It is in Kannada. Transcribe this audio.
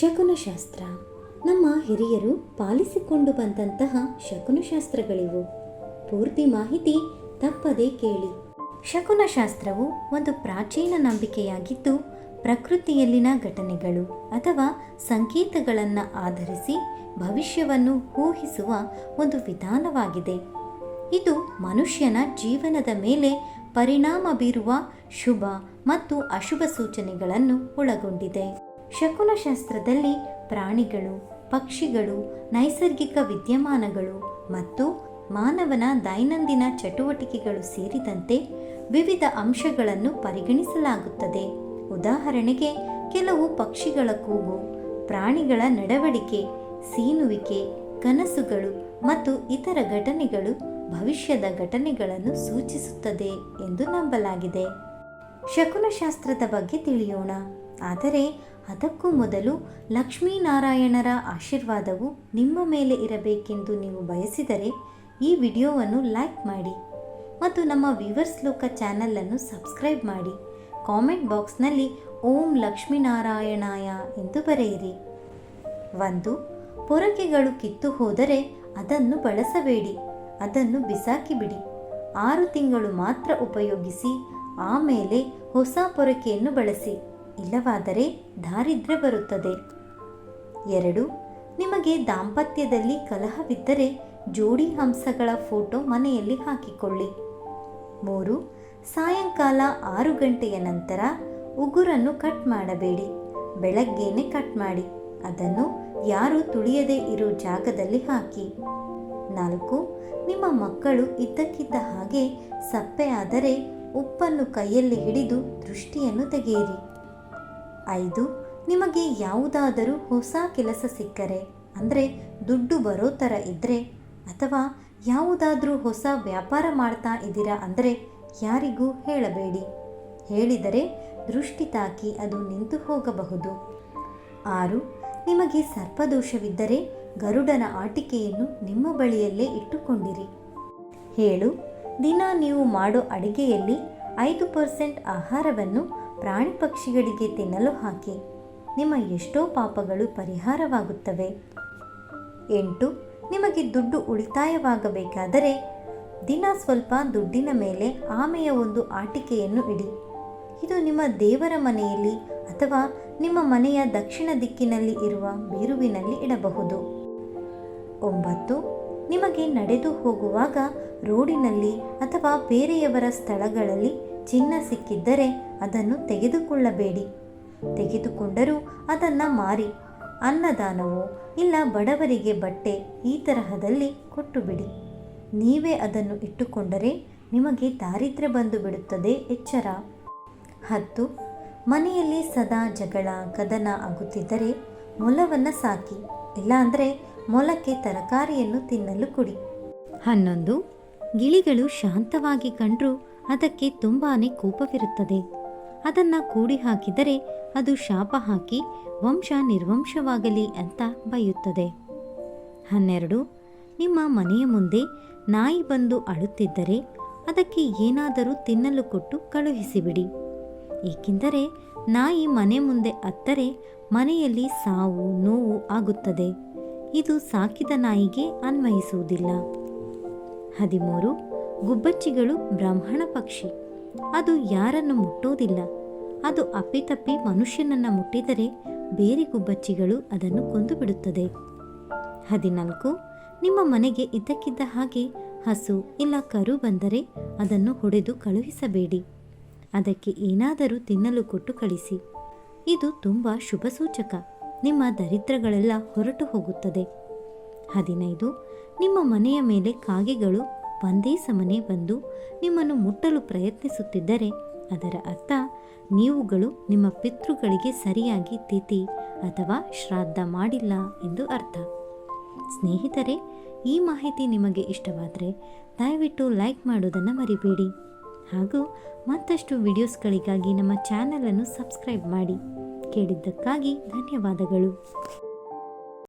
ಶಕುನಶಾಸ್ತ್ರ. ನಮ್ಮ ಹಿರಿಯರು ಪಾಲಿಸಿಕೊಂಡು ಬಂದಂತಹ ಶಕುನಶಾಸ್ತ್ರಗಳಿವು. ಪೂರ್ತಿ ಮಾಹಿತಿ ತಪ್ಪದೇ ಕೇಳಿ. ಶಕುನಶಾಸ್ತ್ರವು ಒಂದು ಪ್ರಾಚೀನ ನಂಬಿಕೆಯಾಗಿದ್ದು, ಪ್ರಕೃತಿಯಲ್ಲಿನ ಘಟನೆಗಳು ಅಥವಾ ಸಂಕೇತಗಳನ್ನು ಆಧರಿಸಿ ಭವಿಷ್ಯವನ್ನು ಊಹಿಸುವ ಒಂದು ವಿಧಾನವಾಗಿದೆ. ಇದು ಮನುಷ್ಯನ ಜೀವನದ ಮೇಲೆ ಪರಿಣಾಮ ಬೀರುವ ಶುಭ ಮತ್ತು ಅಶುಭ ಸೂಚನೆಗಳನ್ನು ಒಳಗೊಂಡಿದೆ. ಶಕುನಶಾಸ್ತ್ರದಲ್ಲಿ ಪ್ರಾಣಿಗಳು, ಪಕ್ಷಿಗಳು, ನೈಸರ್ಗಿಕ ವಿದ್ಯಮಾನಗಳು ಮತ್ತು ಮಾನವನ ದೈನಂದಿನ ಚಟುವಟಿಕೆಗಳು ಸೇರಿದಂತೆ ವಿವಿಧ ಅಂಶಗಳನ್ನು ಪರಿಗಣಿಸಲಾಗುತ್ತದೆ. ಉದಾಹರಣೆಗೆ, ಕೆಲವು ಪಕ್ಷಿಗಳ ಕೂಗು, ಪ್ರಾಣಿಗಳ ನಡವಳಿಕೆ, ಸೀನುವಿಕೆ, ಕನಸುಗಳು ಮತ್ತು ಇತರ ಘಟನೆಗಳು ಭವಿಷ್ಯದ ಘಟನೆಗಳನ್ನು ಸೂಚಿಸುತ್ತದೆ ಎಂದು ನಂಬಲಾಗಿದೆ. ಶಕುನಶಾಸ್ತ್ರದ ಬಗ್ಗೆ ತಿಳಿಯೋಣ. ಆದರೆ ಅದಕ್ಕೂ ಮೊದಲು ಲಕ್ಷ್ಮೀನಾರಾಯಣರ ಆಶೀರ್ವಾದವು ನಿಮ್ಮ ಮೇಲೆ ಇರಬೇಕೆಂದು ನೀವು ಬಯಸಿದರೆ ಈ ವಿಡಿಯೋವನ್ನು ಲೈಕ್ ಮಾಡಿ ಮತ್ತು ನಮ್ಮ ವಿವರ್ಸ್ ಲೋಕ ಚಾನಲನ್ನು ಸಬ್ಸ್ಕ್ರೈಬ್ ಮಾಡಿ. ಕಾಮೆಂಟ್ ಬಾಕ್ಸ್ನಲ್ಲಿ ಓಂ ಲಕ್ಷ್ಮೀನಾರಾಯಣಾಯ ಎಂದು ಬರೆಯಿರಿ. ಒಂದು, ಪೊರಕೆಗಳು ಕಿತ್ತು ಹೋದರೆ ಅದನ್ನು ಬಳಸಬೇಡಿ, ಅದನ್ನು ಬಿಸಾಕಿಬಿಡಿ. ಆರು ತಿಂಗಳು ಮಾತ್ರ ಉಪಯೋಗಿಸಿ, ಆಮೇಲೆ ಹೊಸ ಪೊರಕೆಯನ್ನು ಬಳಸಿ. ಇಲ್ಲವಾದರೆ ದಾರಿದ್ರ್ಯ ಬರುತ್ತದೆ. ಎರಡು, ನಿಮಗೆ ದಾಂಪತ್ಯದಲ್ಲಿ ಕಲಹವಿದ್ದರೆ ಜೋಡಿ ಹಂಸಗಳ ಫೋಟೋ ಮನೆಯಲ್ಲಿ ಹಾಕಿಕೊಳ್ಳಿ. ಮೂರು, ಸಾಯಂಕಾಲ ಆರು ಗಂಟೆಯ ನಂತರ ಉಗುರನ್ನು ಕಟ್ ಮಾಡಬೇಡಿ. ಬೆಳಗ್ಗೆನೆ ಕಟ್ ಮಾಡಿ, ಅದನ್ನು ಯಾರು ತುಳಿಯದೇ ಇರೋ ಜಾಗದಲ್ಲಿ ಹಾಕಿ. ನಾಲ್ಕು, ನಿಮ್ಮ ಮಕ್ಕಳು ಇದ್ದಕ್ಕಿದ್ದ ಹಾಗೆ ಸಪ್ಪೆ ಆದರೆ ಉಪ್ಪನ್ನು ಕೈಯಲ್ಲಿ ಹಿಡಿದು ದೃಷ್ಟಿಯನ್ನು ತೆಗೆಯಿರಿ. ಐದು, ನಿಮಗೆ ಯಾವುದಾದರೂ ಹೊಸ ಕೆಲಸ ಸಿಕ್ಕರೆ, ಅಂದರೆ ದುಡ್ಡು ಬರೋ ಥರ ಇದ್ದರೆ ಅಥವಾ ಯಾವುದಾದರೂ ಹೊಸ ವ್ಯಾಪಾರ ಮಾಡ್ತಾ ಇದ್ದೀರಾ ಅಂದರೆ ಯಾರಿಗೂ ಹೇಳಬೇಡಿ. ಹೇಳಿದರೆ ದೃಷ್ಟಿ ತಾಕಿ ಅದು ನಿಂತು ಹೋಗಬಹುದು. ಆರು, ನಿಮಗೆ ಸರ್ಪದೋಷವಿದ್ದರೆ ಗರುಡನ ಆಟಿಕೆಯನ್ನು ನಿಮ್ಮ ಬಳಿಯಲ್ಲೇ ಇಟ್ಟುಕೊಂಡಿರಿ. ಹೇಳು ದಿನ ನೀವು ಮಾಡೋ ಅಡಿಗೆಯಲ್ಲಿ ಐದು ಪರ್ಸೆಂಟ್ ಆಹಾರವನ್ನು ಪ್ರಾಣಿ ಪಕ್ಷಿಗಳಿಗೆ ತಿನ್ನಲು ಹಾಕಿ, ನಿಮ್ಮ ಎಷ್ಟೋ ಪಾಪಗಳು ಪರಿಹಾರವಾಗುತ್ತವೆ. ಎಂಟು, ನಿಮಗೆ ದುಡ್ಡು ಉಳಿತಾಯವಾಗಬೇಕಾದರೆ ದಿನ ಸ್ವಲ್ಪ ದುಡ್ಡಿನ ಮೇಲೆ ಆಮೆಯ ಒಂದು ಆಟಿಕೆಯನ್ನು ಇಡಿ. ಇದು ನಿಮ್ಮ ದೇವರ ಮನೆಯಲ್ಲಿ ಅಥವಾ ನಿಮ್ಮ ಮನೆಯ ದಕ್ಷಿಣ ದಿಕ್ಕಿನಲ್ಲಿ ಇರುವ ಬೀರುವಿನಲ್ಲಿ ಇಡಬಹುದು. ಒಂಬತ್ತು, ನಿಮಗೆ ನಡೆದು ಹೋಗುವಾಗ ರೋಡಿನಲ್ಲಿ ಅಥವಾ ಬೇರೆಯವರ ಸ್ಥಳಗಳಲ್ಲಿ ಚಿನ್ನ ಸಿಕ್ಕಿದ್ದರೆ ಅದನ್ನು ತೆಗೆದುಕೊಳ್ಳಬೇಡಿ. ತೆಗೆದುಕೊಂಡರೂ ಅದನ್ನು ಮಾರಿ. ಅನ್ನದಾನವೋ ಇಲ್ಲ ಬಡವರಿಗೆ ಬಟ್ಟೆ ಈ ತರಹದಲ್ಲಿ ಕೊಟ್ಟು ಬಿಡಿ ನೀವೇ ಅದನ್ನು ಇಟ್ಟುಕೊಂಡರೆ ನಿಮಗೆ ದಾರಿದ್ರ್ಯ ಬಂದು ಬಿಡುತ್ತದೆ ಎಚ್ಚರ. ಹತ್ತು, ಮನೆಯಲ್ಲಿ ಸದಾ ಜಗಳ ಕದನ ಆಗುತ್ತಿದ್ದರೆ ಮೊಲವನ್ನು ಸಾಕಿ. ಇಲ್ಲಾಂದರೆ ಮೊಲಕ್ಕೆ ತರಕಾರಿಯನ್ನು ತಿನ್ನಲು ಕೊಡಿ. ಹನ್ನೊಂದು, ಗಿಳಿಗಳು ಶಾಂತವಾಗಿ ಕಂಡ್ರೂ ಅದಕ್ಕೆ ತುಂಬಾ ಕೋಪವಿರುತ್ತದೆ. ಅದನ್ನು ಕೂಡಿ ಹಾಕಿದರೆ ಅದು ಶಾಪ ಹಾಕಿ ವಂಶ ನಿರ್ವಂಶವಾಗಲಿ ಅಂತ ಬಯುತ್ತದೆ. ಹನ್ನೆರಡು, ನಿಮ್ಮ ಮನೆಯ ಮುಂದೆ ನಾಯಿ ಬಂದು ಅಳುತ್ತಿದ್ದರೆ ಅದಕ್ಕೆ ಏನಾದರೂ ತಿನ್ನಲು ಕೊಟ್ಟು ಕಳುಹಿಸಿಬಿಡಿ. ಏಕೆಂದರೆ ನಾಯಿ ಮನೆ ಮುಂದೆ ಅತ್ತರೆ ಮನೆಯಲ್ಲಿ ಸಾವು, ನೋವು ಆಗುತ್ತದೆ. ಇದು ಸಾಕಿದ ನಾಯಿಗೆ ಅನ್ವಯಿಸುವುದಿಲ್ಲ. ಹದಿಮೂರು ಗುಬ್ಬಚ್ಚಿಗಳು ಬ್ರಾಹ್ಮಣ ಪಕ್ಷಿ. ಅದು ಯಾರನ್ನು ಮುಟ್ಟೋದಿಲ್ಲ ಅದು ಅಪ್ಪಿತಪ್ಪಿ ಮನುಷ್ಯನನ್ನು ಮುಟ್ಟಿದರೆ ಬೇರೆ ಗುಬ್ಬಚ್ಚಿಗಳು ಅದನ್ನು ಕೊಂದು ಬಿಡುತ್ತದೆ ಹದಿನಾಲ್ಕು, ನಿಮ್ಮ ಮನೆಗೆ ಇದ್ದಕ್ಕಿದ್ದ ಹಾಗೆ ಹಸು ಇಲ್ಲ ಕರು ಬಂದರೆ ಅದನ್ನು ಹೊಡೆದು ಕಳುಹಿಸಬೇಡಿ. ಅದಕ್ಕೆ ಏನಾದರೂ ತಿನ್ನಲು ಕೊಟ್ಟು ಕಳಿಸಿ. ಇದು ತುಂಬ ಶುಭ ಸೂಚಕ. ನಿಮ್ಮ ದರಿದ್ರಗಳೆಲ್ಲ ಹೊರಟು ಹೋಗುತ್ತದೆ. ಹದಿನೈದು, ನಿಮ್ಮ ಮನೆಯ ಮೇಲೆ ಕಾಗೆಗಳು ಒಂದೇ ಸಮನೆ ಬಂದು ನಿಮ್ಮನ್ನು ಮುಟ್ಟಲು ಪ್ರಯತ್ನಿಸುತ್ತಿದ್ದರೆ ಅದರ ಅರ್ಥ ನೀವುಗಳು ನಿಮ್ಮ ಪಿತೃಗಳಿಗೆ ಸರಿಯಾಗಿ ತಿಥಿ ಅಥವಾ ಶ್ರಾದ್ದ ಮಾಡಿಲ್ಲ ಎಂದು ಅರ್ಥ. ಸ್ನೇಹಿತರೆ, ಈ ಮಾಹಿತಿ ನಿಮಗೆ ಇಷ್ಟವಾದರೆ ದಯವಿಟ್ಟು ಲೈಕ್ ಮಾಡೋದನ್ನು ಮರಿಬೇಡಿ. ಹಾಗೂ ಮತ್ತಷ್ಟು ವಿಡಿಯೋಸ್ಗಳಿಗಾಗಿ ನಮ್ಮ ಚಾನಲನ್ನು ಸಬ್ಸ್ಕ್ರೈಬ್ ಮಾಡಿ. ಕೇಳಿದ್ದಕ್ಕಾಗಿ ಧನ್ಯವಾದಗಳು.